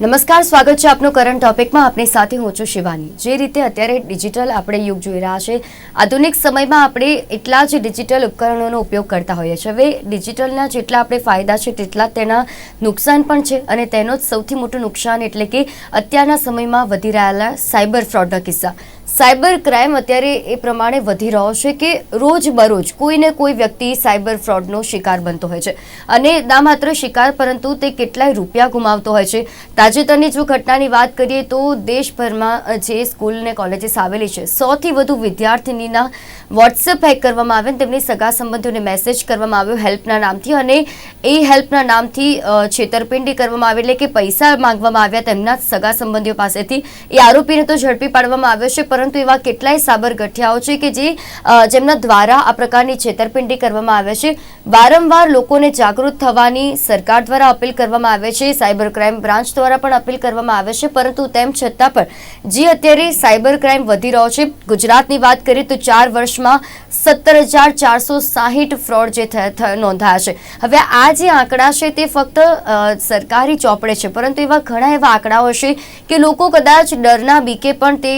નમસ્કાર, સ્વાગત છે આપનું કરંટ ટોપિકમાં આપની સાથે હું છું શિવાની. જે રીતે અત્યારે ડિજિટલ આપણે યુગ જોઈ રહ્યા છે, આધુનિક સમયમાં આપણે એટલા જ ડિજિટલ ઉપકરણોનો ઉપયોગ કરતા હોઈએ છીએ. હવે ડિજિટલના જેટલા આપણે ફાયદા છે, તેટલા તેના નુકસાન પણ છે અને તેનો જ સૌથી મોટું નુકસાન એટલે કે અત્યારના સમયમાં વધી રહેલા સાયબર ફ્રોડના કિસ્સા. સાયબર ક્રાઇમ અત્યારે એ પ્રમાણે વધી રહ્યો છે કે રોજબરોજ કોઈને કોઈ વ્યક્તિ સાયબર ફ્રોડનો શિકાર બનતો હોય છે. અને ના માત્ર શિકાર, પરંતુ તે કેટલાય રૂપિયા ગુમાવતો હોય છે. તાજેતરની જો ઘટનાની વાત કરીએ તો દેશભરમાં જે સ્કૂલ ને કોલેજીસ આવેલી છે સૌથી વધુ વિદ્યાર્થીનીના વોટ્સએપ હેક કરવામાં આવે તેમની સગા સંબંધીઓને મેસેજ કરવામાં આવ્યો હેલ્પના નામથી અને એ હેલ્પના નામથી છેતરપિંડી કરવામાં આવી એટલે કે પૈસા માંગવામાં આવ્યા તેમના સગા સંબંધીઓ પાસેથી. એ આરોપીને તો ઝડપી પાડવામાં આવ્યો છે, પરંતુ એવા કેટલાય સાબર ગઠિયાઓ છે કે જેમના દ્વારા આ પ્રકારની છેતરપિંડી કરવામાં આવે છે. વારંવાર લોકોને જાગૃત થવાની સરકાર દ્વારા અપીલ કરવામાં આવે છે. સાયબર ક્રાઇમ બ્રાન્ચ દ્વારા પણ અપીલ કરવામાં આવે છે. પરંતુ તેમ છતાં પણ, જે અત્યારે સાયબર ક્રાઇમ વધી રહ્યો છે, ગુજરાતની વાત કરીએ તો ચાર વર્ષમાં સત્તર હજાર ચારસો સાહીઠ ફ્રોડ જે નોંધાયા છે. હવે આ જે આંકડા છે તે ફક્ત સરકારી ચોપડે છે, પરંતુ એવા ઘણા એવા આંકડાઓ છે કે લોકો કદાચ ડરના બીકે પણ તે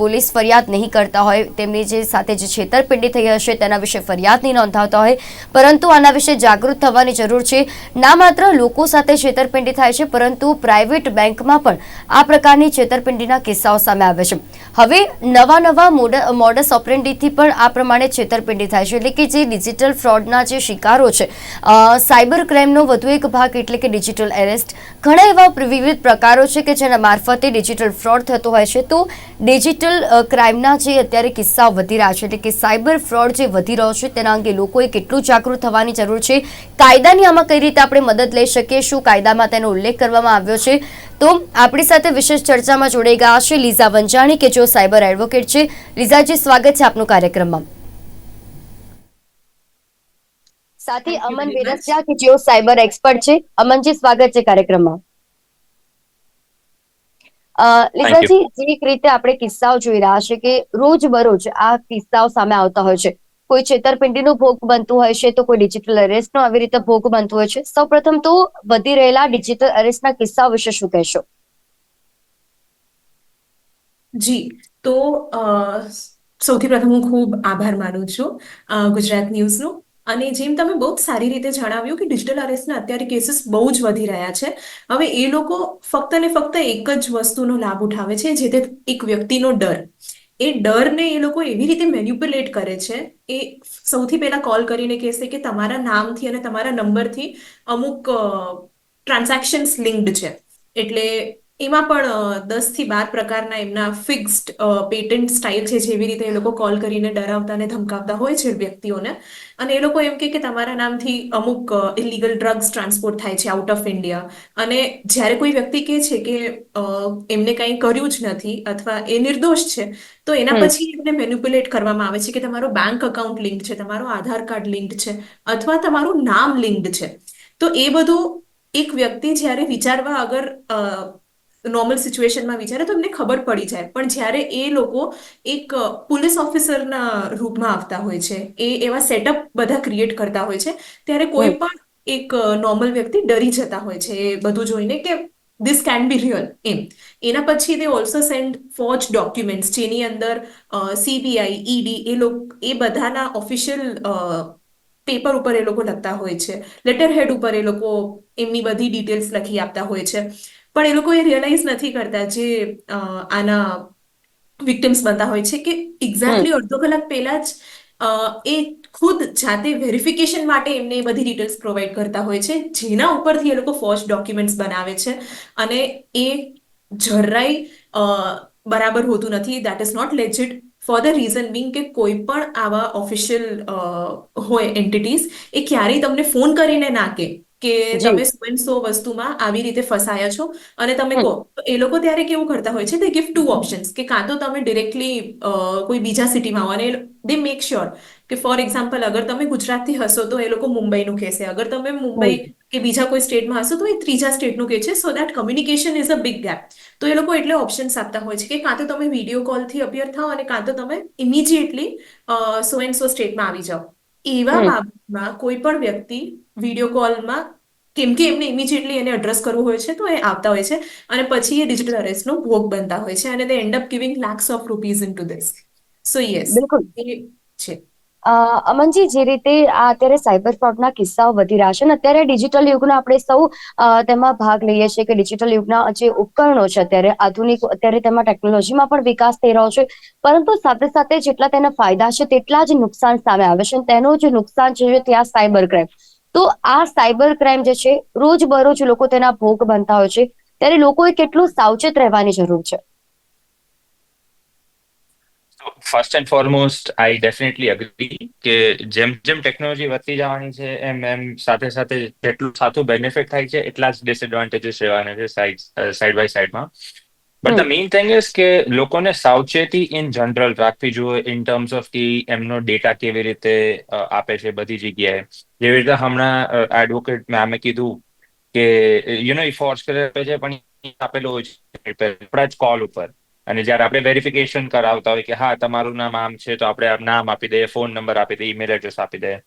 પોલીસ ફરિયાદ નહીં કરતા હોય. તેમની જે સાથે જે છેતરપિંડી થઈ હશે તેના વિશે ફરિયાદ નહીં નોંધાવતા હોય. પરંતુ આના વિશે જાગૃત થવાની જરૂર છે. ના માત્ર લોકો સાથે છેતરપિંડી થાય છે, પરંતુ પ્રાઇવેટ બેંકમાં પણ આ પ્રકારની છેતરપિંડીના કિસ્સાઓ સામે આવે છે. હવે નવા નવા મોડ, મોડસ ઓપરેન્ડીથી પણ આ પ્રમાણે છેતરપિંડી થાય છે. એટલે કે જે ડિજિટલ ફ્રોડના જે શિકારો છે સાયબર ક્રાઇમનો વધુ એક ભાગ એટલે કે ડિજિટલ એરેસ્ટ. ઘણા એવા વિવિધ પ્રકારો છે કે જેના મારફતે ડિજિટલ ફ્રોડ થતો હોય છે. તો ડિજિટલ ક્રાઇમના જે અત્યારે કિસ્સાઓ વધી રહ્યા છે, એટલે કે સાયબર ફ્રોડ જે વધી રહ્યો છે, તેના અંગે લોકોએ કેટલું જાગૃત થવાની જરૂર છે. કાયદાની આમાં કઈ રીતે આપણે મદદ લઈ શકીએ, શું કાયદામાં તેનો ઉલ્લેખ કરવામાં આવ્યો છે. તો આપણી સાથે વિશેષ ચર્ચામાં જોડાઈ ગયા છે લીઝા વંજાણી, કે જો સાયબર એડવોકેટ છે. લીઝાજી, સ્વાગત છે આપનું કાર્યક્રમમાં. સાથે અમન. વેરસિયા કે જેઓ સાયબર એક્સપર્ટ છે. અમનજી સ્વાગત છે કાર્યક્રમમાં. લીસાજી જે એક રીતે આપણે કિસ્સાઓ જોઈ રહ્યા છે કે રોજ બરોજ આ કિસ્સાઓ સામે આવતા હોય છે. કોઈ છેતરપિંડીનો ભોગ બનતું હોય છે તો કોઈ ડિજિટલ અરેસ્ટનો આવી રીતે ભોગ બનતું હોય છે. સૌપ્રથમ તો વધી રહેલા ડિજિટલ અરેસ્ટના કિસ્સાઓ વિશે શું કહેશો? જી તો સૌથી પ્રથમ હું ખૂબ આભાર માનું છું ગુજરાત ન્યૂઝનો. અને જેમ તમે બહુ સારી રીતે જણાવ્યું કે ડિજિટલ અરેસ્ટના અત્યારે કેસીસ બહુ જ વધી રહ્યા છે, હવે એ લોકો ફક્ત ને ફક્ત એક જ વસ્તુનો લાભ ઉઠાવે છે, જે તે એક વ્યક્તિનો ડર. એ ડરને એ લોકો એવી રીતે મેન્યુપ્યુલેટ કરે છે, એ સૌથી પહેલા કોલ કરીને કહેશે કે તમારા નામથી અને તમારા નંબરથી અમુક ટ્રાન્ઝેક્શન્સ લિંક્ડ છે. એટલે એમાં પણ દસથી બાર પ્રકારના એમના ફિક્સ્ડ પેટન્ટ સ્ટાઇલ છે જેવી રીતે એ લોકો કોલ કરીને ડરાવતા અને ધમકાવતા હોય છે વ્યક્તિઓને. અને એ લોકો એમ કે તમારા નામથી અમુક ઇલીગલ ડ્રગ્સ ટ્રાન્સપોર્ટ થાય છે આઉટ ઓફ ઇન્ડિયા અને જ્યારે કોઈ વ્યક્તિ કહે છે કે એમને કંઈ કર્યું જ નથી અથવા એ નિર્દોષ છે તો એના પછી એમને મેન્યુપ્યુલેટ કરવામાં આવે છે કે તમારો બેંક અકાઉન્ટ લિંક છે તમારો આધાર કાર્ડ લિંક છે અથવા તમારું નામ લિંક્ડ છે. તો એ બધું એક વ્યક્તિ જ્યારે વિચારવા અગર નોર્મલ સિચ્યુએશનમાં વિચારે તો એમને ખબર પડી જાય. પણ જ્યારે એ લોકો એક પોલીસ ઓફિસરના રૂપમાં આવતા હોય છે એ એવા સેટઅપ બધા ક્રિએટ કરતા હોય છે ત્યારે કોઈ પણ એક નોર્મલ વ્યક્તિ ડરી જતા હોય છે એ બધું જોઈને કે ધીસ કેન બી રિયલ એમ. એના પછી તે ઓલ્સો સેન્ડ ફોજ ડોક્યુમેન્ટ્સ જેની અંદર સીબીઆઈ ઈડી એ લોકો એ બધાના ઓફિશિયલ પેપર ઉપર એ લોકો લખતા હોય છે. લેટર હેડ ઉપર એ લોકો એમની બધી ડિટેલ્સ લખી આપતા હોય છે. પણ એ લોકો એ રિયલાઇઝ નથી કરતા જે આના વિક્ટિમ્સ બનતા હોય છે કે એક્ઝેક્ટલી અડધો કલાક પહેલા જ એ ખુદ જાતે વેરિફિકેશન માટે એમને એ બધી ડિટેલ્સ પ્રોવાઈડ કરતા હોય છે. જેના ઉપરથી એ લોકો ફોર્જ ડોક્યુમેન્ટ્સ બનાવે છે. અને એ જરાય બરાબર હોતું નથી. That is not legit for the reason being કે કોઈ પણ આવા ઓફિશિયલ હોય એન્ટિટીઝ એ ક્યારેય તમને ફોન કરીને ના કહે કે તમે સો એન્ડ સો વસ્તુમાં આવી રીતે ફસાયા છો? અને તમે કહો તો એ લોકો ત્યારે કેવું કરતા હોય છે? દે ગિફ્ટ ટુ ઓપ્શન્સ કે કાં તો તમે ડિરેક્ટલી કોઈ બીજા સિટીમાં આવો અને દે મેક શ્યોર કે ફોર એક્ઝામ્પલ અગર તમે ગુજરાતથી હશો તો એ લોકો મુંબઈનું કહેશે. અગર તમે મુંબઈ કે બીજા કોઈ સ્ટેટમાં હશો તો એ ત્રીજા સ્ટેટનું કહે છે. So that communication is a big gap તો એ લોકો એટલે ઓપ્શન્સ આપતા હોય છે કે કાં તો તમે વીડિયો કોલથી અપિયર થાઓ અને કાં તો તમે ઇમિજિએટલી સો એન્ડ સો સ્ટેટમાં આવી જાઓ. એવા બાબતમાં કોઈ પણ વ્યક્તિ વીડિયો કોલમાં કેમ કે એમને ઇમિજિએટલી એને એડ્રેસ કરવું હોય છે તો એ આવતા હોય છે. અને પછી એ ડિજિટલ અરેસ્ટનો ભોગ બનતા હોય છે અને તે end up giving lakhs of rupees into this so yes બિલકુલ છે. અમનજી જે રીતે આ અત્યારે સાયબર ફ્રોડના કિસ્સાઓ વધી રહ્યા છે અને અત્યારે ડિજિટલ યુગના આપણે સૌ તેમાં ભાગ લઈએ છીએ કે ડિજિટલ યુગના જે ઉપકરણો છે અત્યારે આધુનિક અત્યારે તેમાં ટેકનોલોજીમાં પણ વિકાસ થઈ રહ્યો છે. પરંતુ સાથે સાથે જેટલા તેના ફાયદા છે તેટલા જ નુકસાન સામે આવે છે તેનું જે નુકસાન છે ત્યાં સાયબર ક્રાઇમ તો આ સાયબર ક્રાઇમ જે છે રોજ બરોજ લોકો તેના ભોગ બનતા હોય છે. ત્યારે લોકોએ કેટલું સાવચેત રહેવાની જરૂર છે? First and foremost I definitely agree કે જેમ જેમ ટેકનોલોજી વધતી જવાની છે, એમ એમ સાથે સાથે જેટલું સાચું બેનિફિટ થાય છે, એટલા જ ડિસએડવાન્ટેજીસ રહેવાના છે સાઈડ સાઈડ બાય સાઈડમાં but the main thing is કે લોકોને સાવચેતી ઇન જનરલ રાખવી જોઈએ ઇન ટર્મ્સ ઓફ કે એમનો ડેટા કેવી રીતે આપે છે બધી જગ્યાએ જેવી રીતે હમણાં એડવોકેટ મેમે કીધું કે યુ નો ફોર્સ કરે છે પણ આપેલો હોય છે આપણા જ કોલ ઉપર અને જ્યારે આપણે વેરિફિકેશન કરાવતા હોય કે હા તમારું નામ આમ છે તો આપણે નામ આપી દઈએ ફોન નંબર આપી દઈએ ઈમેલ એડ્રેસ આપી દઈએ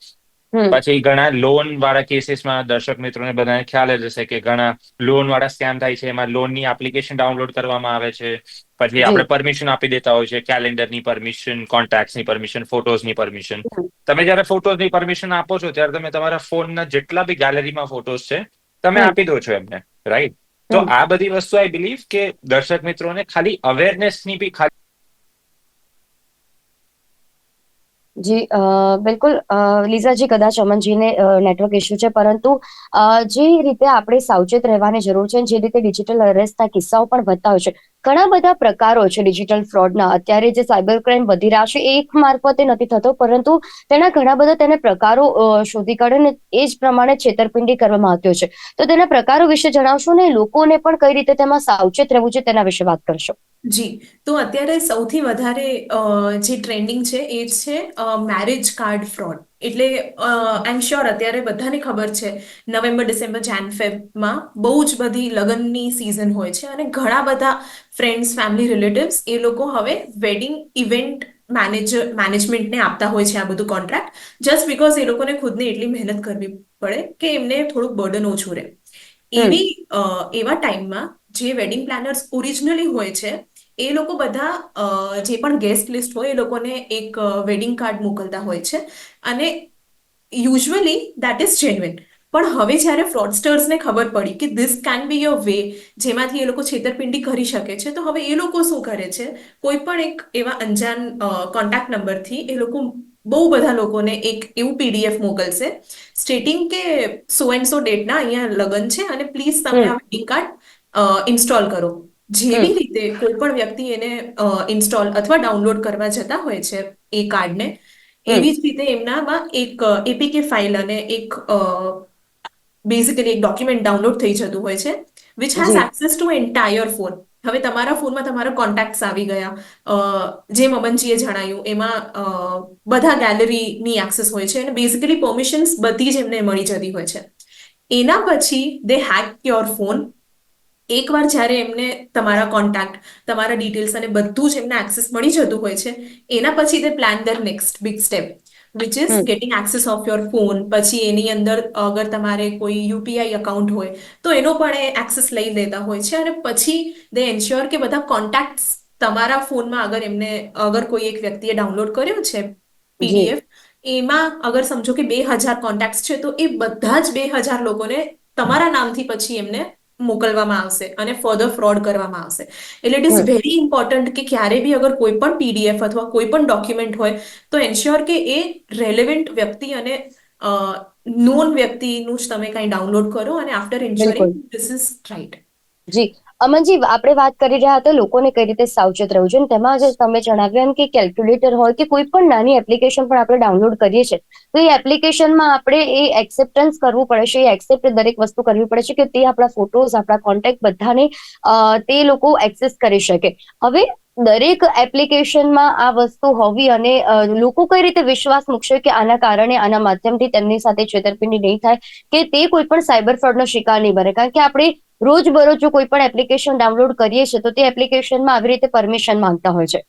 પછી ઘણા લોન વાળા કેસીસમાં દર્શક મિત્રોને બધાને ખ્યાલ જ હશે કે ઘણા લોન વાળા સ્કેમ થાય છે. એમાં લોનની એપ્લિકેશન ડાઉનલોડ કરવામાં આવે છે. પછી. આપણે પરમિશન આપી દેતા હોય છે. કેલેન્ડરની પરમિશન કોન્ટેક્ટની પરમિશન ફોટોઝની પરમિશન. તમે જ્યારે ફોટોઝની પરમિશન આપો છો ત્યારે તમે તમારા ફોનના જેટલા બી ગેલેરીમાં ફોટોઝ છે તમે આપી દો છો એમને રાઈટ તો આ બધી વસ્તુ આઈ બિલીવ કે દર્શક મિત્રોને ખાલી અવેરનેસની બી ખાલી જી બિલકુલ. લીઝાજી, કદાચ અમનજીને નેટવર્ક ઇશ્યુ છે, પરંતુ જે રીતે આપણે સાવચેત રહેવાની જરૂર છે જે રીતે ડિજિટલ અરેસ્ટના કિસ્સાઓ પણ વધતા હોય છે ઘણા બધા પ્રકારો છે ડિજિટલ ફ્રોડના. અત્યારે જે સાયબર ક્રાઇમ વધી રહ્યા છે એક મારફતે નથી થતો, પરંતુ તેના ઘણા બધા તેને પ્રકારો શોધી કાઢે ને એ જ પ્રમાણે છેતરપિંડી કરવામાં આવતી છે. તો તેના પ્રકારો વિશે જણાવશો ને? લોકોને પણ કઈ રીતે તેમાં સાવચેત રહેવું છે તેના વિશે વાત કરશો. જી. તો અત્યારે સૌથી વધારે જે ટ્રેન્ડિંગ છે એ છે મેરેજ કાર્ડ ફ્રોડ. એટલે આઈ એમ શ્યોર અત્યારે બધાને ખબર છે નવેમ્બર ડિસેમ્બર જાન ફેબમાં બહુ જ બધી લગ્નની સિઝન હોય છે અને ઘણા બધા ફ્રેન્ડ્સ ફેમિલી રિલેટિવ્સ એ લોકો હવે વેડિંગ ઇવેન્ટ મેનેજર મેનેજમેન્ટને આપતા હોય છે આ બધું કોન્ટ્રાક્ટ જસ્ટ બિકોઝ એ લોકોને ખુદને એટલી મહેનત કરવી પડે કે એમને થોડુંક બર્ડન ઓછું રહે. એવી એવા ટાઈમમાં જે વેડિંગ પ્લાનર્સ ઓરિજિનલી હોય છે એ લોકો બધા જે પણ ગેસ્ટ લિસ્ટ હોય એ લોકોને એક વેડિંગ કાર્ડ મોકલતા હોય છે. અને યુઝ્યુઅલી દેટ ઇઝ જેન્યુઇન પણ હવે જ્યારે ફ્રોડસ્ટર્સને ખબર પડી કે this can be your way જેમાંથી એ લોકો છેતરપિંડી કરી શકે છે તો હવે એ લોકો શું કરે છે? કોઈ પણ એક એવા અંજાન કોન્ટેક્ટ નંબરથી એ લોકો બહુ બધા લોકોને એક એવું પીડીએફ મોકલશે. સ્ટેટિંગ કે સો એન્ડ સો ડેટના અહીંયા લગન છે અને પ્લીઝ તમે આ વેડિંગ કાર્ડ ઇન્સ્ટોલ કરો. જેવી રીતે કોઈ પણ વ્યક્તિ એને ઇન્સ્ટોલ અથવા ડાઉનલોડ કરવા જતા હોય છે એ કાર્ડને એવી જ રીતે એમનામાં એક એપીકે ફાઇલ અને એક બેઝિકલી એક ડોક્યુમેન્ટ ડાઉનલોડ થઈ જતું હોય છે which has access to entire phone હવે તમારા ફોનમાં તમારા કોન્ટેક્ટ્સ આવી ગયા. જે મમનજીએ જણાયું એમાં બધા ગેલેરીની એક્સેસ હોય છે અને બેઝિકલી પરમિશન્સ બધી જ એમને મળી જતી હોય છે. એના પછી દે હેક યોર ફોન એકવાર જ્યારે એમને તમારા કોન્ટેક્ટ તમારા ડિટેલ્સ અને બધું જ એમને એક્સેસ મળી જતું હોય છે એના પછી તે plan their next big step which is getting access of your phone પછી એની અંદર અગર તમારે કોઈ યુપીઆઈ અકાઉન્ટ હોય તો એનો પણ એ એક્સેસ લઈ લેતા હોય છે અને પછી દે એન્શ્યોર કે બધા કોન્ટેક્ટ્સ તમારા ફોનમાં અગર એમને અગર કોઈ એક વ્યક્તિએ ડાઉનલોડ કર્યો છે પીડીએફ એમાં અગર સમજો કે બે હજાર કોન્ટેક્ટ છે તો એ બધા જ બે હજાર લોકોને તમારા નામથી પછી એમને મોકલવામાં આવશે અને ફર્ધર ફ્રોડ કરવામાં આવશે. એટલે ઇટ ઇઝ વેરી ઇમ્પોર્ટન્ટ કે ક્યારે બી અગર કોઈ પણ પીડીએફ અથવા કોઈ પણ ડોક્યુમેન્ટ હોય તો એન્શ્યોર કે એ રેલેવન્ટ વ્યક્તિ અને નોન વ્યક્તિનું જ તમે કંઈ ડાઉનલોડ કરો અને after insuring this is right ji. Amanji, આપણે વાત કરી રહ્યા હતા લોકોને કઈ રીતે સાવચેત રહેવું અને તેમાં જે તમે જણાવ્યું એમ કે કેલ્ક્યુલેટર હોય કે કોઈ પણ નાની એપ્લિકેશન પણ આપણે ડાઉનલોડ કરીએ છીએ. તો એ એપ્લિકેશનમાં આપણે એ એક્સેપ્ટન્સ કરવું પડે છે, એ એક્સેપ્ટ દરેક વસ્તુ કરવી પડે છે કે તે આપણા ફોટોઝ આપણા કોન્ટેક્ટ બધાને તે લોકો એક્સેસ કરી શકે. હવે દરેક એપ્લિકેશનમાં આ વસ્તુ હોવી અને લોકો કઈ રીતે વિશ્વાસ મૂકશે કે આના કારણે, આના માધ્યમથી તેમની સાથે છેતરપિંડી નહીં થાય કે તે કોઈ પણ સાયબર ફ્રોડનો શિકાર નહીં બને. કારણ કે આપણે રોજ બરોજ જો કોઈ પણ એપ્લિકેશન ડાઉનલોડ કરીએ છીએ તો તે એપ્લિકેશનમાં આવી રીતે પરમિશન માંગતા હોય છે.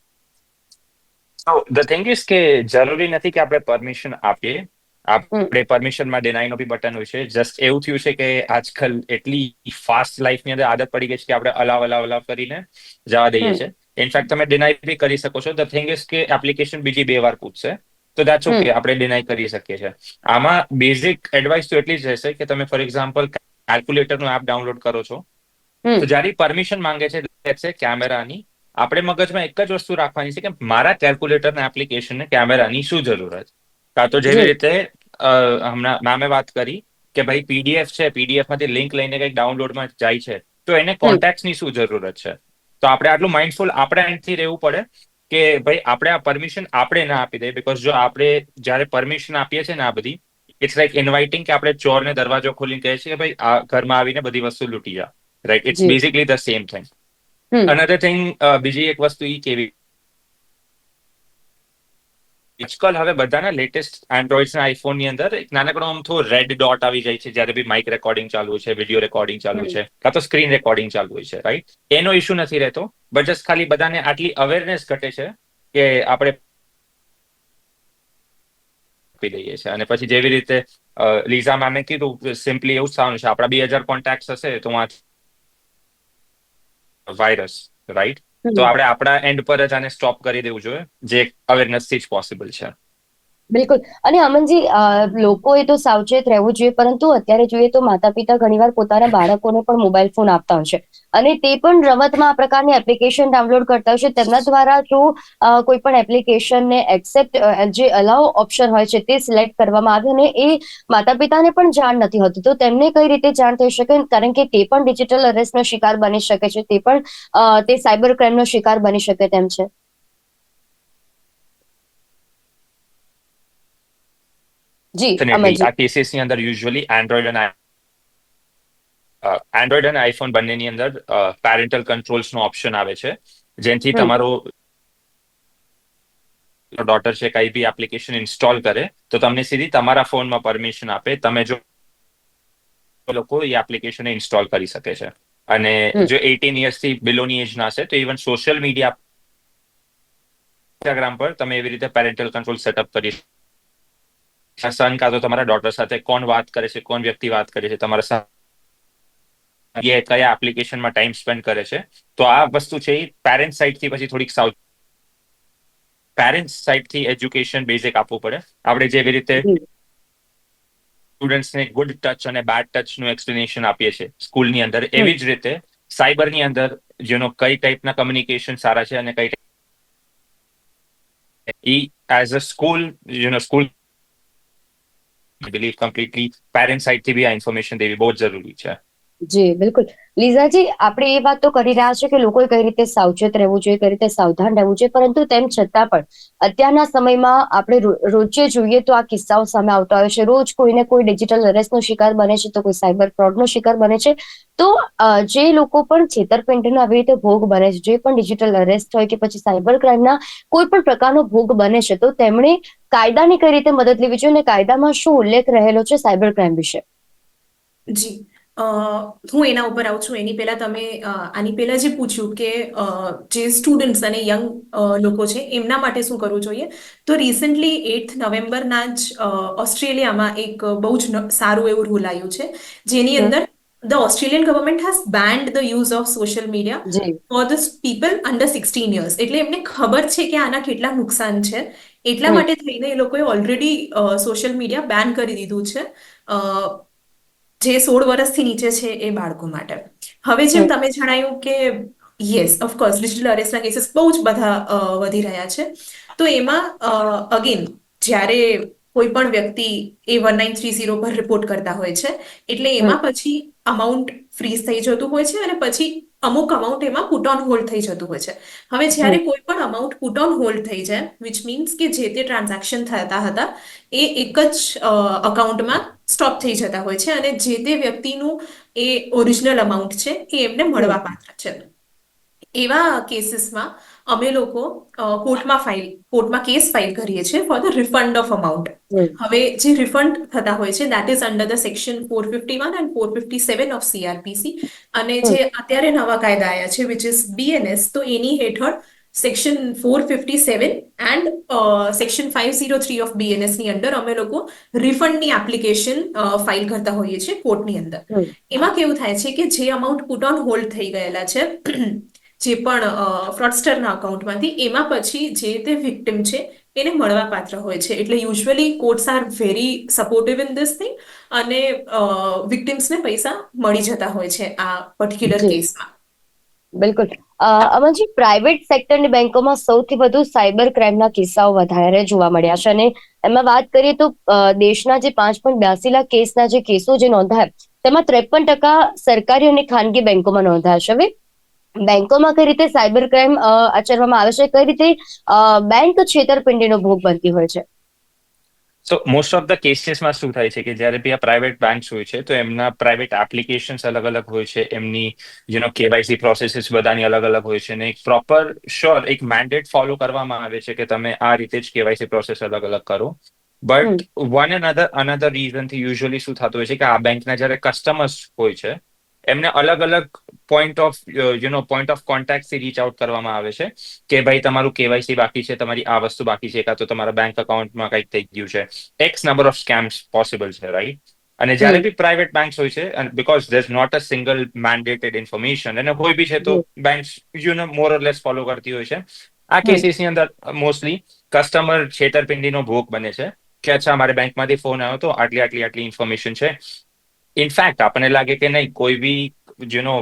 ધ થિંગ ઇઝ કે જરૂરી નથી કે આપણે પરમિશન આપીએ. આપણે પરમિશનમાં ડિનાય નો બી બટન હોય છે. જસ્ટ એવું થયું છે કે આજકાલ એટલી ફાસ્ટ લાઈફની અંદર આદત પડી ગઈ છે કે આપણે અલાવ અલાવ અલાવ કરીને જવા દઈએ છીએ ઇનફેક્ટ તમે ડિનાઈ બી કરી શકો છો. ધ થિંગ ઇઝ કે એપ્લિકેશન બીજી બે વાર પૂછશે તો દેટ્સ. ઓકે આપણે ડિનાઈ કરી શકીએ છીએ. આમાં બેઝિક એડવાઇસ તો એટલી જ રહેશે કે તમે ફોર એક્ઝામ્પલ કેલ્ક્યુલેટરનું એપ ડાઉનલોડ કરો છો તો જ્યારે પરમિશન માંગે છે let's કેમેરાની આપણે મગજમાં એક જ વસ્તુ રાખવાની છે કે મારા કેલ્ક્યુલેટરના એપ્લિકેશનને કેમેરાની શું જરૂરત? કાં તો જેવી રીતે અ, હમણાં મેમે વાત કરી કે ભાઈ પીડીએફ છે પીડીએફમાંથી લિંક લઈને કંઈક ડાઉનલોડમાં જાય છે તો એને કોન્ટેક્ટની શું જરૂરત છે? તો આપણે આટલું માઇન્ડફુલ આપણે અહીંથી રહેવું પડે કે ભાઈ આપણે આ પરમિશન આપણે ના આપી દઈએ બીકોઝ જો આપણે જ્યારે પરમિશન આપીએ છીએ ને આ બધી ઇટ્સ લાઈક ઇન્વાઇટિંગ કે આપણે ચોરને દરવાજો ખોલીને કહે છીએ કે ભાઈ આ ઘરમાં આવીને બધી વસ્તુ લૂંટી જા. Right it's basically the same thing. Another thing બીજી એક વસ્તુ ઈ કેવી આજકાલ હવે બધાના લેટેસ્ટ એન્ડ્રોઈડ ના આઈફોનની અંદર એક નાનકડો અમથો રેડ ડોટ આવી જાય છે જ્યારે બી માઇક રેકોર્ડિંગ ચાલુ છે વીડિયો રેકોર્ડિંગ ચાલુ છે કાં તો સ્ક્રીન રેકોર્ડિંગ ચાલુ હોય છે રાઈટ એનો ઇશ્યુ નથી રહેતો બટ જસ્ટ ખાલી બધાને આટલી અવેરનેસ ઘટે છે કે આપણે આપી દઈએ છીએ. અને પછી જેવી રીતે લીઝા મેમે કીધું સિમ્પલી એવું જ થવાનું છે. આપણા બે હજાર કોન્ટેક્ટ હશે તો વાયરસ રાઈટ તો આપણે આપણા એન્ડ પર જ આને સ્ટોપ કરી દેવું જોઈએ. જે અવેરનેસથી જ પોસિબલ છે. બિલકુલ. અને અમનજી લોકોએ તો સાવચેત રહેવું જોઈએ, પરંતુ અત્યારે જોઈએ તો માતા પિતા ઘણીવાર પોતાના બાળકોને પણ મોબાઈલ ફોન આપતા હોય છે. અને તે પણ રમતમાં આ પ્રકારની એપ્લિકેશન ડાઉનલોડ કરતા હોય છે. તેમના દ્વારા જો કોઈ પણ એપ્લિકેશનને એક્સેપ્ટ જે અલાઉ ઓપ્શન હોય છે તે સિલેક્ટ કરવામાં આવે અને એ માતા પિતાને પણ જાણ નથી હોતી. તો તેમને કઈ રીતે જાણ થઈ શકે? કારણ કે તે પણ ડિજિટલ અરેસ્ટનો શિકાર બની શકે છે. તે પણ તે સાયબર ક્રાઇમનો શિકાર બની શકે તેમ છે. જી અંદર યુઝ્યુઅલી એન્ડ્રોઈડ અને એન્ડ્રોઇડ અને આઈફોન બંનેની અંદર પેરેન્ટલ કંટ્રોલ્સ નો ઓપ્શન આવે છે. જેનાથી. તમારો ડોટર છે કઈ બી એપ્લિકેશન ઇન્સ્ટોલ કરે તો તમને સીધી તમારા ફોનમાં પરમિશન આપે તમે જો લોકો એ એપ્લિકેશન ઇન્સ્ટોલ કરી શકે છે. અને જો એટીન ઇયર્સથી બિલોની એજ ના હશે તો ઇવન સોશિયલ મીડિયા ઇન્સ્ટાગ્રામ પર તમે એવી રીતે પેરેન્ટલ કંટ્રોલ સેટઅપ કરી સન કાં તો તમારા ડોટર સાથે કોણ વાત કરે છે કોણ વ્યક્તિ વાત કરે છે તમારા સાથે કયા એપ્લિકેશનમાં ટાઈમ સ્પેન્ડ કરે છે તો આ વસ્તુ છે એ પેરેન્ટ સાઈડથી પછી થોડીક સાવ પેરેન્ટ સાઈડથી એજ્યુકેશન બેઝિક આપવું પડે. આપણે જેવી રીતે સ્ટુડન્ટ્સને ગુડ ટચ અને બેડ ટચનું એક્સપ્લેનેશન આપીએ છીએ સ્કૂલની અંદર એવી જ રીતે સાયબરની અંદર જેનો કઈ ટાઈપના કમ્યુનિકેશન સારા છે અને કઈ ઈ as a school you know school believe completely parent સાઈડથી બી આ ઇન્ફોર્મેશન દેવી બહુ જ જરૂરી છે. જી, બિલકુલ. લીઝાજી, આપણે એ વાત તો કરી રહ્યા છે કે લોકોએ કઈ રીતે સાવચેત રહેવું જોઈએ, કઈ રીતે સાવધાન રહેવું જોઈએ, પરંતુ તેમ છતાં પણ અત્યારના સમયમાં આપણે રોજે જોઈએ તો આ કિસ્સાઓ સામે આવતા હોય છે. રોજ કોઈને કોઈ ડિજિટલ અરેસ્ટનો શિકાર બને છે, તો કોઈ સાયબર ફ્રોડનો શિકાર બને છે. તો જે લોકો પણ છેતરપિંડીનો આવી રીતે ભોગ બને છે, જે પણ ડિજિટલ અરેસ્ટ હોય કે પછી સાયબર ક્રાઇમના કોઈ પણ પ્રકારનો ભોગ બને છે, તો તેમણે કાયદાની કઈ રીતે મદદ લેવી જોઈએ અને કાયદામાં શું ઉલ્લેખ રહેલો છે સાયબર ક્રાઇમ વિશે? જી. અ, હું એના ઉપર આવું છું. એની પહેલા તમે અ, આની પહેલા જે પૂછ્યું કે અ, જે સ્ટુડન્ટ્સ અને યંગ લોકો છે એમના માટે શું કરવું જોઈએ? તો રિસેન્ટલી એઇથ નવેમ્બરના જ અ, ઓસ્ટ્રેલિયામાં એક બહુ જ ન- સારું એવું રૂલ આવ્યું છે. જેની અંદર the Australian government has banned the use of social media ji. For the people under sixteen years એટલે એમને ખબર છે કે આના કેટલા નુકસાન છે. એટલા હમ. માટે થઈને એ લોકોએ ઓલરેડી સોશિયલ મીડિયા બેન કરી દીધું છે. અ, જે સોળ વર્ષથી નીચે છે એ બાળકો માટે. હવે જેમ તમે જણાવ્યું કે યસ ઓફકોર્સ ડિજિટલ અરેસ્ટના કેસીસ બહુ જ બધા વધી રહ્યા છે. તો એમાં અગેન જ્યારે કોઈ પણ વ્યક્તિ એ વન નાઇન થ્રી ઝીરો પર રિપોર્ટ કરતા હોય છે એટલે એમાં પછી અમાઉન્ટ ફ્રીઝ થઈ જતું હોય છે અને પછી અમુક અમાઉન્ટ એમાં પુટ ઓન હોલ્ડ થઈ જતું હોય છે. હવે જ્યારે કોઈ પણ અમાઉન્ટ પુટ ઓન હોલ્ડ થઈ જાય વિચ મીન્સ કે જે તે ટ્રાન્ઝેક્શન થતા હતા એ એક જ અકાઉન્ટમાં સ્ટોપ થઈ જતા હોય છે અને જે તે વ્યક્તિનું એ ઓરિજિનલ અમાઉન્ટ છે એ એમને મળવા પાત્ર છે. એવા કેસીસમાં અમે લોકો કોર્ટમાં ફાઇલ કોર્ટમાં કેસ ફાઇલ કરીએ છીએ for the refund of amount હવે જે રિફંડ થતા હોય છે that is under the section four fifty one and four fifty seven of CrPC અને જે અત્યારે નવા કાયદા આવ્યા છે વિચ ઇઝ બીએનએસ તો એની હેઠળ section four fifty seven and section five zero three of બીએનએસની અંદર અમે લોકો રિફંડની એપ્લિકેશન ફાઇલ કરતા હોઈએ છીએ કોર્ટની અંદર. એમાં કેવું થાય છે કે જે અમાઉન્ટ પુટ ઓન હોલ્ડ થઈ ગયેલા છે જે પણ ફ્રોડસ્ટરના અકાઉન્ટમાંથી એમાં પછી જે તે વિક્ટિમ છે એને મળવા પાત્ર હોય છે. એટલે usually courts are very supportive in this thing અને વિક્ટિમ્સને પૈસા મળી જતા હોય છે આ પર્ટિક્યુલર. કેસમાં બિલકુલ. અ, જે પ્રાઇવેટ સેક્ટરની બેંકોમાં સૌથી વધુ સાયબર ક્રાઇમના કિસ્સાઓ વધારે જોવા મળ્યા છે. અને એમાં વાત કરીએ તો દેશના જે પાંચ પોઈન્ટ બ્યાસી લાખ કેસના જે કેસો જે નોંધાયા તેમાં ત્રેપન ટકા સરકારી અને ખાનગી બેંકોમાં નોંધાયા છે. હવે બેંકોમાં કઈ રીતે સાયબર ક્રાઇમ આચરવામાં આવે છે? કઈ રીતે બેંક છેતરપિંડીનો ભોગ બનતી હોય છે? સો મોસ્ટ ઓફ ધ કેસીસમાં શું થાય છે કે જ્યારે બી આ પ્રાઇવેટ બેંક્સ હોય છે તો એમના પ્રાઇવેટ એપ્લિકેશન્સ અલગ અલગ હોય છે. એમની યુ નો કેવાયસી પ્રોસેસીસ બધાની અલગ અલગ હોય છે. અને એક પ્રોપર શ્યોર એક મેન્ડેટ ફોલો કરવામાં આવે છે કે તમે આ રીતે જ કેવાયસી પ્રોસેસ અલગ અલગ કરો બટ વન અનધર અનધર રીઝનથી યુઝ્યુઅલી શું થતું હોય છે કે આ બેંકના જ્યારે કસ્ટમર્સ હોય છે એમને અલગ અલગ point of you know point of કોન્ટેક્ટથી reach out કરવામાં આવે છે કે ભાઈ તમારું કેવાયસી બાકી છે તમારી આ વસ્તુ બાકી છે કાં તો તમારા બેંક અકાઉન્ટમાં કંઈક થઈ ગયું છે. X number of scams possible છે રાઈટ અને જ્યારે બી પ્રાઇવેટ બેંક્સ હોય છે અને because there not a single mandated information અને કોઈ બી છે તો banks you know more or less follow કરતી હોય છે. આ. કેસીસની અંદર મોસ્ટલી કસ્ટમર છેતરપિંડીનો ભોગ બને છે. કે અચ્છા મારે બેંકમાંથી ફોન આવ્યો તો આટલી આટલી આટલી ઇન્ફોર્મેશન છે. ઇનફેક્ટ આપણને લાગે કે નહીં કોઈ બી યુ નો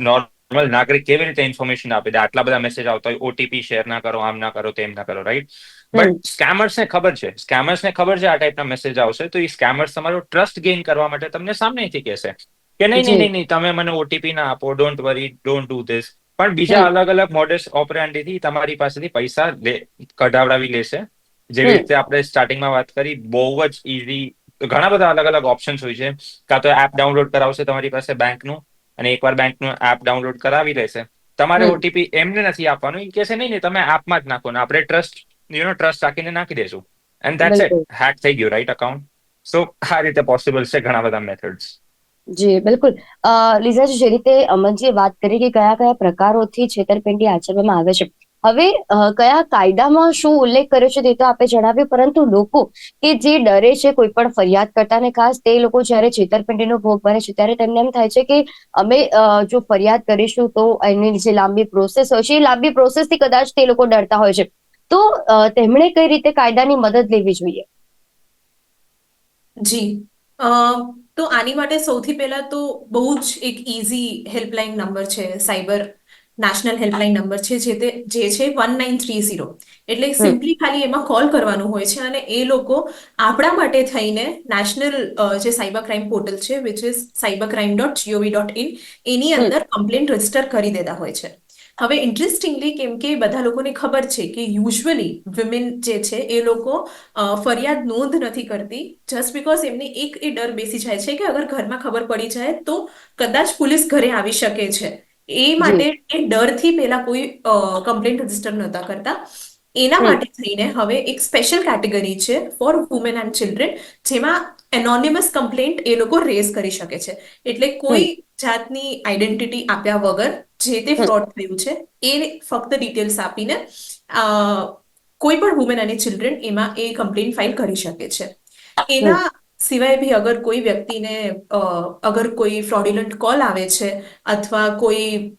નોર્મલ નાગરિક કેવી રીતે ઇન્ફોર્મેશન આપે? દે આટલા બધા મેસેજ આવતા હોય ઓટીપી શેર ના કરો આમ ના કરો તેમ ના કરો રાઈટ બટ સ્કેમર્સને ખબર છે સ્કેમર્સને ખબર છે આ ટાઈપના મેસેજ આવશે તો એ સ્કેમર્સ તમારો ટ્રસ્ટ ગેઇન કરવા માટે તમને સામેથી કહેશે કે નહીં નહીં નહીં નહીં તમે મને ઓટીપી ના આપો don't worry don't do this પણ બીજા. અલગ અલગ મોડેસ ઓપરેન્ટીથી તમારી પાસેથી પૈસા કઢાવડાવી લેશે. જેવી રીતે આપણે સ્ટાર્ટિંગમાં વાત કરી બહુ જ ઇઝી ઘણા બધા અલગ અલગ ઓપ્શન્સ હોય છે. કાં તો એપ ડાઉનલોડ કરાવશે તમારી પાસે બેંકનું અને એકવાર બેંકનું એપ ડાઉનલોડ કરાવી લેશે. તમારે ઓટીપી એમને નથી આપવાનું. એ કહેશે નહીં ને તમે એપમાં જ નાખો ને આપણે ટ્રસ્ટ યુ નો ટ્રસ્ટ રાખીને નાખી દેશું. And that's. ઇટ હેક થઈ ગયું રાઈટ અકાઉન્ટ સો આ રીતે પોસિબલ છે ઘણા બધા મેથડ્સ જી બિલકુલ. લીઝા જે રીતે અમનજીએ વાત કરી કે કયા કયા પ્રકારોથી છેતરપિંડી આચરવામાં આવે છે હવે કયા કાયદામાં શું ઉલ્લેખ કર્યો છે તે તો આપે જણાવ્યું, પરંતુ લોકો કે જે ડરે છે, કોઈ પણ ફરિયાદ કરતા ને ખાસ, તે લોકો જ્યારે છેતરપિંડીનો ભોગ બને છે, ત્યારે તેમને એમ થાય છે કે અમે જો ફરિયાદ કરીશું તો એની જે લાંબી પ્રોસેસ હોય છે, એ લાંબી પ્રોસેસથી કદાચ તે લોકો ડરતા હોય છે. તો તેમણે કઈ રીતે કાયદાની મદદ લેવી જોઈએ? જી. તો આની માટે સૌથી પહેલા તો બહુ જ એક ઇઝી હેલ્પલાઇન નંબર છે, સાયબર નેશનલ હેલ્પલાઇન નંબર છે જે તે જે છે વન નાઇન થ્રી ઝીરો એટલે સિમ્પલી ખાલી એમાં કોલ કરવાનું હોય છે અને એ લોકો આપણા માટે થઈને નેશનલ જે સાયબર ક્રાઇમ પોર્ટલ છે which is cyber crime dot GOV dot in એની અંદર કમ્પ્લેન રજિસ્ટર કરી દેતા હોય છે. હવે ઇન્ટરેસ્ટિંગલી કેમ કે બધા લોકોને ખબર છે કે યુઝ્યુઅલી વિમેન જે છે એ લોકો ફરિયાદ નોંધ નથી કરતી જસ્ટ બિકોઝ એમને એક એ ડર બેસી જાય છે કે અગર ઘરમાં ખબર પડી જાય તો કદાચ પોલીસ ઘરે આવી શકે છે. એ માટે એ ડરથી પહેલા કોઈ કમ્પ્લેન્ટ રજિસ્ટર નહોતા કરતા. એના માટે થઈને હવે એક સ્પેશિયલ કેટેગરી છે ફોર વુમેન એન્ડ ચિલ્ડ્રન જેમાં એનોનિમસ કમ્પ્લેન્ટ એ લોકો રેઝ કરી શકે છે. એટલે કોઈ જાતની આઈડેન્ટિટી આપ્યા વગર જે તે ફ્રોડ થયું છે એ ફક્ત ડિટેલ્સ આપીને કોઈ પણ વુમેન અને ચિલ્ડ્રન એમાં એ કમ્પ્લેન ફાઇલ કરી શકે છે. એના સિવાય બી અગર કોઈ વ્યક્તિને અગર કોઈ ફ્રોડ્યુલન્ટ કોલ આવે છે અથવા કોઈ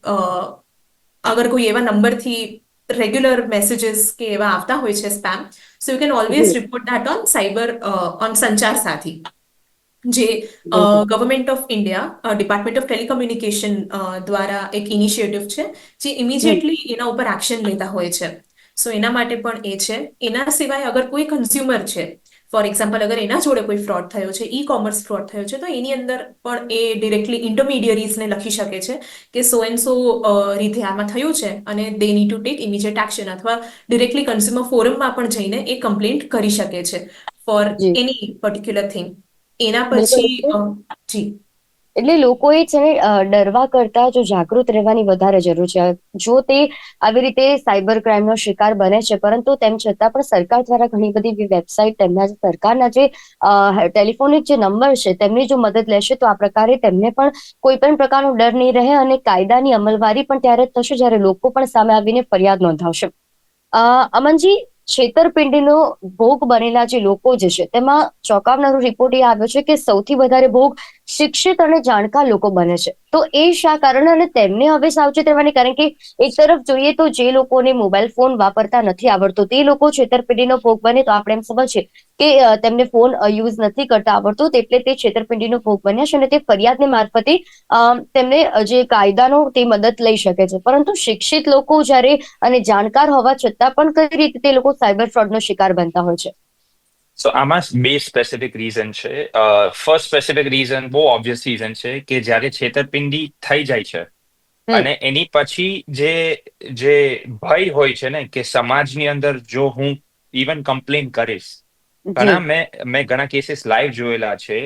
અગર કોઈ એવા નંબરથી રેગ્યુલર મેસેજીસ કે એવા આવતા હોય છે spam so you can always report that on cyber on Sanchar Saathi જે. Government of India department of telecommunication દ્વારા એક ઇનિશિયેટિવ છે જે ઇમિડિયેટલી એના ઉપર એક્શન લેતા હોય છે. સો એના માટે પણ એ છે. એના સિવાય અગર કોઈ કન્ઝ્યુમર છે ફોર એક્ઝામ્પલ અગર એના જોડે કોઈ ફ્રોડ થયો છે ઈ કોમર્સ ફ્રોડ થયો છે તો એની અંદર પણ એ ડિરેક્ટલી ઇન્ટરમીડિયરીઝને લખી શકે છે કે સો એન્ડ સો રીતે આમાં થયું છે અને they need to take immediate action અથવા ડિરેક્ટલી કન્ઝ્યુમર ફોરમમાં પણ જઈને એ કમ્પ્લેન્ટ કરી શકે છે. ફોર એની પર્ટિક્યુલર થિંગ એના પછી જી. એટલે લોકોએ છે ને ડરવા કરતા જો જાગૃત રહેવાની વધારે જરૂર છે. જો તે આવી રીતે સાયબર ક્રાઇમનો શિકાર બને છે, પરંતુ તેમ છતાં પણ સરકાર દ્વારા ઘણી બધી વેબસાઇટ તેમના સરકારના જે ટેલિફોનિક જે નંબર છે, તેમની જો મદદ લેશે તો આ પ્રકારે તેમને પણ કોઈ પણ પ્રકારનો ડર નહીં રહે અને કાયદાની અમલવારી પણ ત્યારે થશે જ્યારે લોકો પણ સામે આવીને ફરિયાદ નોંધાવશે. અમનજી, છેતરપિંડીનો ભોગ બનેલા જે લોકો જે છે, તેમાં ચોંકાવનારો રિપોર્ટ એ આવ્યો છે કે સૌથી વધારે ભોગ શિક્ષિત અને જાણકાર લોકો બને છે. તો એ શા કારણે અને તેમને હવે સાવચેત રહેવાની, કારણ કે એક તરફ જોઈએ તો જે લોકોને મોબાઈલ ફોન વાપરતા નથી આવડતો, તે લોકો છેતરપિંડીનો ભોગ બને તો આપણે એમ સમજીએ કે તેમને ફોન યુઝ નથી કરતા આવડતો એટલે તે છેતરપિંડીનો ભોગ બન્યા છે અને તે ફરિયાદને મારફતે તેમને જે કાયદાનો તે મદદ લઈ શકે છે. પરંતુ શિક્ષિત લોકો જ્યારે અને જાણકાર હોવા છતાં પણ કઈ રીતે તે લોકો સાયબર ફ્રોડનો શિકાર બનતા હોય છે? સો આમાં બે સ્પેસિફિક રીઝન છે ફર્સ્ટ સ્પેસિફિક રીઝન બહુ ઓબ્વિયસ રીઝન છે કે જ્યારે છેતરપિંડી થઈ જાય છે અને એની પછી જે જે ભય હોય છે ને કે સમાજની અંદર જો હું ઇવન કમ્પ્લેન કરીશ ઘણા મેં મેં ઘણા કેસીસ લાઈવ જોયેલા છે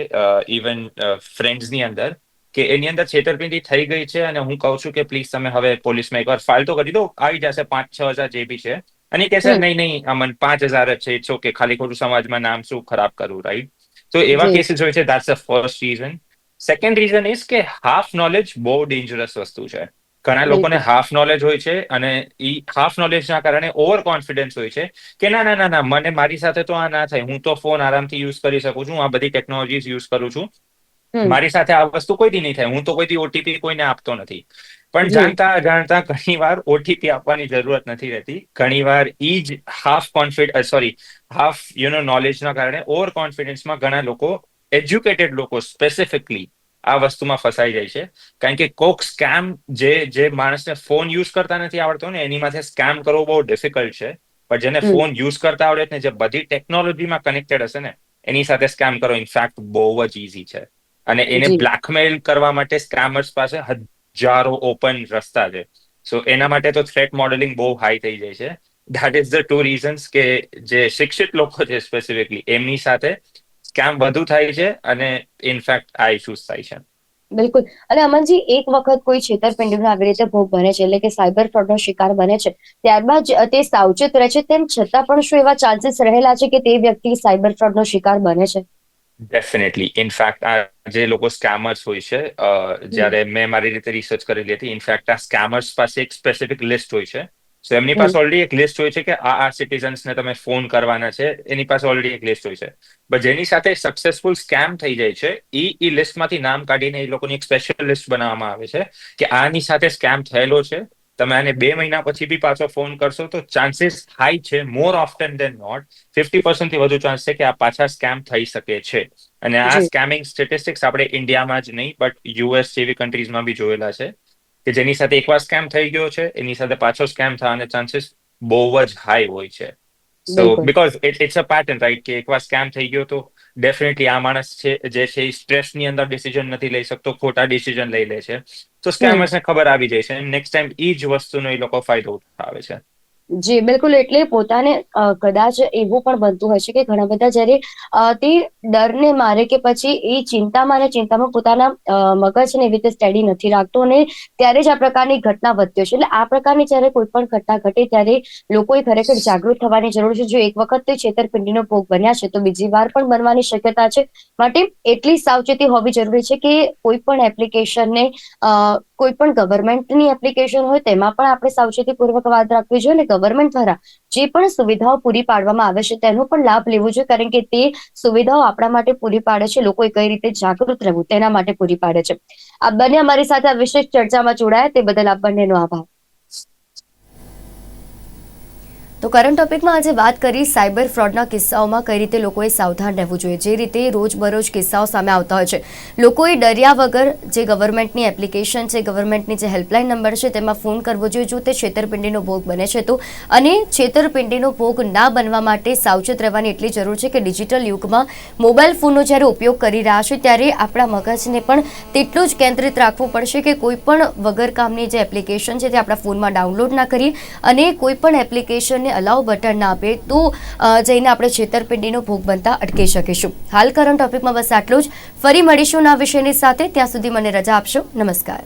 ઇવન ફ્રેન્ડ્સની અંદર કે એની અંદર છેતરપિંડી થઈ ગઈ છે અને હું કહું છું કે પ્લીઝ તમે હવે પોલીસમાં એકવાર ફાઇલ તો કરી દો આવી જશે પાંચ છ હજાર જે બી છે અને એ કહેશે નહીં નહીં અમન પાંચ હજાર જ છે ઇટ્સ ઓકે ખાલી ખોટું સમાજમાં નામ શું ખરાબ કરવું રાઈટ તો એવા. કેસીસ હોય છે that's the first reason second reason is કે હાફ નોલેજ બહુ ડેન્જરસ વસ્તુ છે. ઘણા લોકોને હાફ નોલેજ હોય છે અને એ હાફ નોલેજના કારણે ઓવર કોન્ફિડન્સ હોય છે કે ના ના ના ના મને મારી સાથે તો આ ના થાય હું તો ફોન આરામથી યુઝ કરી શકું છું આ બધી ટેકનોલોજીસ યુઝ કરું છું. મારી સાથે આ વસ્તુ કોઈથી નહીં થાય હું તો કોઈથી ઓટીપી કોઈને આપતો નથી. પણ જાણતા જાણતા ઘણી વાર ઓટીપી આપવાની જરૂરત નથી રહેતી. ઘણી વાર ઈ જ half કોન્ફિડ sorry half you know નોલેજના કારણે ઓવર કોન્ફિડન્સમાં ઘણા લોકો એજ્યુકેટેડ લોકો સ્પેસિફિકલી આ વસ્તુમાં ફસાઈ જાય છે. કારણ કે કોક સ્કેમ જે જે માણસને ફોન યુઝ કરતા નથી આવડતો ને એની માથે સ્કેમ કરવો બહુ ડિફિકલ્ટ છે. પણ જેને ફોન યુઝ કરતા આવડે ને જે બધી ટેકનોલોજીમાં કનેક્ટેડ હશે ને એની સાથે સ્કેમ કરો. ઇનફેક્ટ બહુ જ ઇઝી છે. અને એને. બ્લેકમેલ કરવા માટે સ્કેમર્સ પાસે હજારો ઓપન રસ્તા છે. સો એના માટે તો થ્રેટ મોડેલિંગ બહુ હાઈ થઈ જાય છે. That is the two reasons કે જે શિક્ષિત લોકો છે સ્પેસિફિકલી એમની સાથે સ્કેમ વધુ થાય છે અને ઇનફેક્ટ આ ઇશ્યુઝ થાય છે. બિલકુલ. અને અમનજી, એક વખત કોઈ છેતરપિંડીનો આવી રીતે ભોગ બને છે, એટલે કે સાયબર ફ્રોડનો શિકાર બને છે, ત્યારબાદ તે સાવચેત રહે છે, તેમ છતાં પણ શું એવા ચાન્સીસ રહેલા છે કે તે વ્યક્તિ સાયબર ફ્રોડનો શિકાર બને છે? ડેફિનેટલી ઇનફેક્ટ આ જે લોકો સ્કેમર્સ હોય છે જ્યારે મેં મારી રીતે રિસર્ચ કરેલી હતી ઇનફેક્ટ આ સ્કેમર્સ પાસે એક સ્પેસિફિક લિસ્ટ હોય છે. સો એમની પાસે ઓલરેડી એક લિસ્ટ હોય છે કે આ આ સિટીઝન્સને તમે ફોન કરવાના છે. એની પાસે ઓલરેડી એક લિસ્ટ હોય છે. બટ જેની સાથે સક્સેસફુલ સ્કેમ થઈ જાય છે ઈ એ લિસ્ટમાંથી નામ કાઢીને એ લોકોની એક સ્પેશિયલ લિસ્ટ બનાવવામાં આવે છે કે આની સાથે સ્કેમ થયેલો છે. તમે આને બે મહિના પછી બી પાછો ફોન કરશો તો ચાન્સીસ હાઈ છે more often than not fifty થી વધુ ચાન્સ છે કે આ પાછા સ્કેમ થઈ શકે છે. અને આ સ્કેમિંગ સ્ટેટિસ્ટિક્સ આપણે ઇન્ડિયામાં જ નહીં બટ યુએસ જેવી કન્ટ્રીઝમાં બી જોયેલા છે કે જેની સાથે એકવાર સ્કેમ થઈ ગયો છે એની સાથે પાછો સ્કેમ થવાના ચાન્સીસ બહુ જ હાઈ હોય છે. So because it it's a pattern right કે એકવાર સ્કેમ થઈ ગયો તો ડેફિનેટલી આ માણસ છે જે છે એ સ્ટ્રેસની અંદર ડિસિઝન નથી લઈ શકતો ખોટા ડિસિઝન લઈ લે છે. તો સ્કેમર્સને ખબર આવી જાય છે. નેક્સ્ટ ટાઈમ એ જ વસ્તુનો એ લોકો ફાયદો ઉઠાવે છે. જી, બિલકુલ, એટલે પોતાને કદાચ એવું પણ બનતું છે કે ઘણા બધા જ્યારે તે ડરને મારે કે પછી એ ચિંતામાં અને ચિંતામાં પોતાના મગજને એવી રીતે સ્ટેડી નથી રાખતો અને ત્યારે જ આ પ્રકારની ઘટના વધતી છે. એટલે આ પ્રકારની જ્યારે કોઈ પણ ઘટના ઘટે ત્યારે લોકોએ ખરેખર જાગૃત થવાની જરૂર છે. જો એક વખત તે છેતરપિંડીનો ભોગ બન્યા છે તો બીજી વાર પણ બનવાની શક્યતા છે. માટે એટલી સાવચેતી હોવી જરૂરી છે કે કોઈ પણ એપ્લિકેશનને કોઈ પણ ગવર્મેન્ટની એપ્લિકેશન હોય તેમાં પણ આપણે સાવચેતીપૂર્વક વાત રાખવી જોઈએ અને ગવર્મેન્ટ દ્વારા જે પણ સુવિધાઓ પૂરી પાડવામાં આવે છે, તેનો પણ લાભ લેવો જોઈએ. કારણ કે તે સુવિધાઓ આપણા માટે પૂરી પાડે છે. લોકોએ કઈ રીતે જાગૃત રહેવું તેના માટે પૂરી પાડે છે. આ બંને અમારી સાથે આ વિશેષ ચર્ચામાં જોડાયા. તે બદલ આપ બંનેનો આભાર. તો કરંટ ટોપિકમાં આજે વાત કરી સાયબર ફ્રોડના કિસ્સાઓમાં કઈ રીતે લોકોએ સાવધાન રહેવું જોઈએ, જે રીતે રોજબરોજ કિસ્સાઓ સામે આવતા હોય છે. લોકોએ ડર્યા વગર જે ગવર્મેન્ટની એપ્લિકેશન છે ગવર્મેન્ટની જે હેલ્પલાઇન નંબર છે, તેમાં ફોન કરવો જોઈએ. જો તે છેતરપિંડીનો ભોગ બને છે, તો અને છેતરપિંડીનો ભોગ ના બનવા માટે સાવચેત રહેવાની એટલી જરૂર છે કે ડિજિટલ યુગમાં મોબાઈલ ફોનનો જ્યારે ઉપયોગ કરી રહ્યા છે, ત્યારે આપણા મગજને પણ તેટલું જ કેન્દ્રિત રાખવું પડશે કે કોઈ પણ વગર કામની જે એપ્લિકેશન છે, તે આપણા ફોનમાં ડાઉનલોડ ના કરીએ અને કોઈ પણ એપ્લિકેશનને અલાઉ બટન ના આપે તો જઈને આપણે છેતરપિંડીનો ભોગ બનતા અટકી શકીશું. હાલ કરંટ ટોપિકમાં બસ આટલું જ. ફરી મળીશું આ વિષયની સાથે. ત્યાં સુધી મને રજા આપશો. નમસ્કાર.